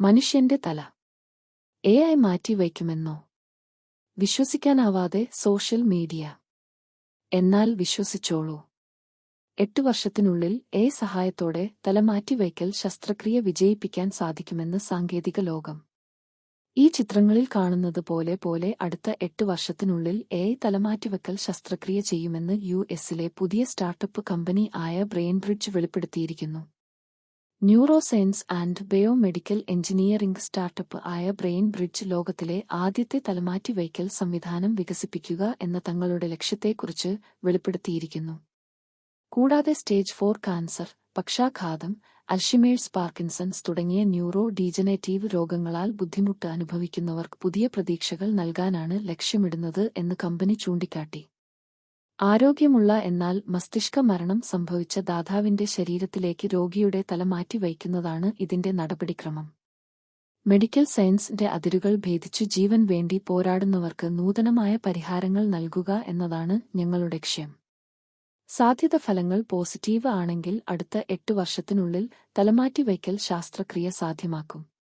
മനുഷ്യന്റെ തല. A I മാറ്റിവയ്ക്കുമെന്നോ വിശ്വസിക്കാനാവാതെ സോഷ്യൽ മീഡിയ. എന്നാൽ വിശ്വസിച്ചോളൂ. എട്ടു വർഷത്തിനുള്ളിൽ എ സഹായത്തോടെ തല തലമാറ്റിവയ്ക്കൽ ശസ്ത്രക്രിയ വിജയിപ്പിക്കാൻ സാധിക്കുമെന്ന് സാങ്കേതിക ലോകം. ഈ ചിത്രങ്ങളിൽ കാണുന്നത് പോലെ പോലെ അടുത്ത എട്ട് വർഷത്തിനുള്ളിൽ എ തലമാറ്റിവെക്കൽ ശസ്ത്രക്രിയ ചെയ്യുമെന്ന് യു എസിലെ പുതിയ സ്റ്റാർട്ടപ്പ് കമ്പനി ആയ ബ്രെയിൻ ബ്രിഡ്ജ് വെളിപ്പെടുത്തിയിരിക്കുന്നു. Neuroscience and biomedical engineering startup ആയ ബ്രെയിൻ ബ്രിഡ്ജ് ലോകത്തിലെ ആദ്യത്തെ തലമാറ്റി തലമാറ്റിവയ്ക്കൽ സംവിധാനം വികസിപ്പിക്കുക എന്ന തങ്ങളുടെ ലക്ഷ്യത്തെക്കുറിച്ച് വെളിപ്പെടുത്തിയിരിക്കുന്നു. കൂടാതെ സ്റ്റേജ് ഫോർ കാൻസർ പക്ഷാഘാതം അൽഷിമേഴ്സ് പാർക്കിൻസൺസ് തുടങ്ങിയ ന്യൂറോ ഡീജനേറ്റീവ് രോഗങ്ങളാൽ ബുദ്ധിമുട്ട് അനുഭവിക്കുന്നവർക്ക് പുതിയ പ്രതീക്ഷകൾ നൽകാനാണ് ലക്ഷ്യമിടുന്നത് എന്ന് കമ്പനി ചൂണ്ടിക്കാട്ടി. ആരോഗ്യമുള്ള എന്നാൽ മസ്തിഷ്ക മരണം സംഭവിച്ച ദാതാവിന്റെ ശരീരത്തിലേക്ക് രോഗിയുടെ തല മാറ്റിവയ്ക്കുന്നതാണ് ഇതിന്റെ നടപടിക്രമം. മെഡിക്കൽ സയൻസിന്റെ അതിരുകൾ ഭേദിച്ചു ജീവൻ വേണ്ടി പോരാടുന്നവർക്ക് നൂതനമായ പരിഹാരങ്ങൾ നൽകുക എന്നതാണ് ഞങ്ങളുടെ ലക്ഷ്യം. സാധ്യത ഫലങ്ങൾ പോസിറ്റീവ് ആണെങ്കിൽ അടുത്ത എട്ട് വർഷത്തിനുള്ളിൽ തലമാറ്റിവയ്ക്കൽ ശാസ്ത്രക്രിയ സാധ്യമാക്കും.